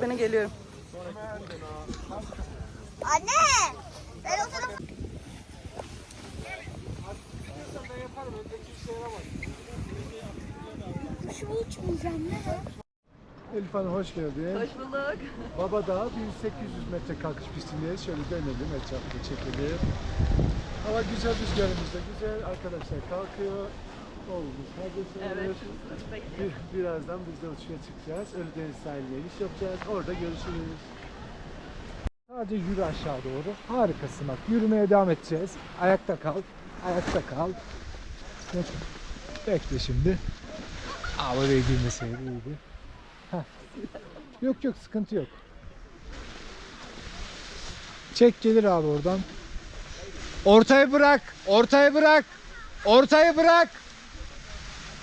dakika geliyorum. Anne! Ben o. Şu uçmayacağım ne? Elif Hanım hoş geldin. Hoş bulduk. Baba Dağı 1800 metre kalkış pistindeyiz. Şöyle dönelim etrafını çekelim. Hava güzel rüzgarımızda güzel. Arkadaşlar kalkıyor. Oğlumuz hazırsınız. Evet. Bir, birazdan biz de uçuşa çıkacağız. Ölüdeniz sahiline iniş yapacağız. Orada görüşürüz. Sadece yürü aşağı doğru. Harikasın bak. Yürümeye devam edeceğiz. Ayakta kal. Ayakta kal. Bek- Bekle şimdi. Aa oraya girmeseydi iyiydi. Heh. Yok yok sıkıntı yok. Çek gelir abi oradan. Ortayı bırak. Ortayı bırak. Ortayı bırak.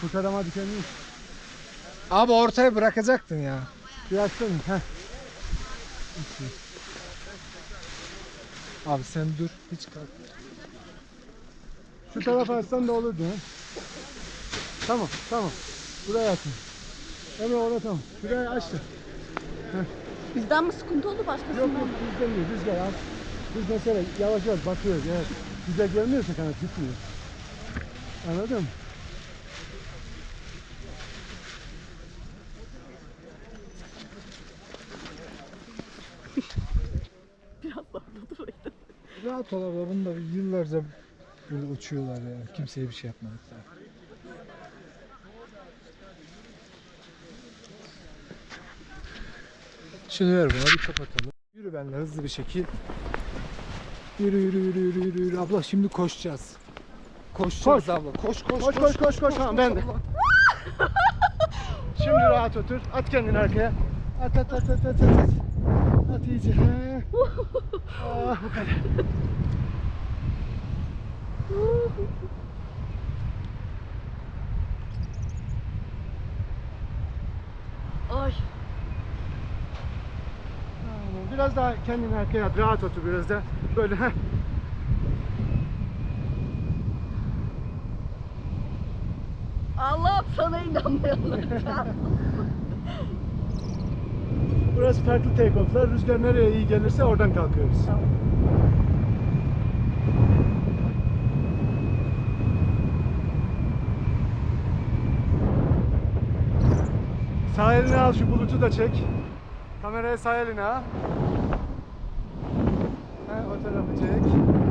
Kurtaramadı kendini. Abi ortaya bırakacaktın ya. Bıraktın. Heh. Abi sen dur. Hiç kalk. Şu tarafa atsan da olurdu. ha. Tamam tamam. Buraya atın. Hemen orada tamam. Şurayı açtın. Bizden mi sıkıntı oldu Yok başkasından yok mı? bizden değil rüzgar al. Biz mesela yavaş yavaş batıyoruz. Evet. Güzel gelmiyorsa kanat gitmiyor. Anladın mı? Biraz daha dur bekle. Rahat ol abla. Bunu da yıllarca böyle uçuyorlar ya. Kimseye bir şey yapmadıklar. Şunu ver bana bir kapatalım. Yürü benimle hızlı bir şekil. Yürü yürü yürü yürü yürü. yürü. Abla şimdi koşacağız. Koşacağız abla. Koş koş Koş koş koş koş. Tamam ben de. Şimdi rahat otur. At kendini arkaya. At at at at at at. At iyice. Ah bu kadar. Ay. Biraz daha kendini arkaya at. Rahat otur biraz da. Böyle heh. Allah'ım sana inanmayalım. Burası farklı take-off'lar. Rüzgar nereye iyi gelirse oradan kalkıyoruz. Tamam. Sağ eline al şu bulutu da çek. Kameraya sağ eline al. He, o tarafı çek.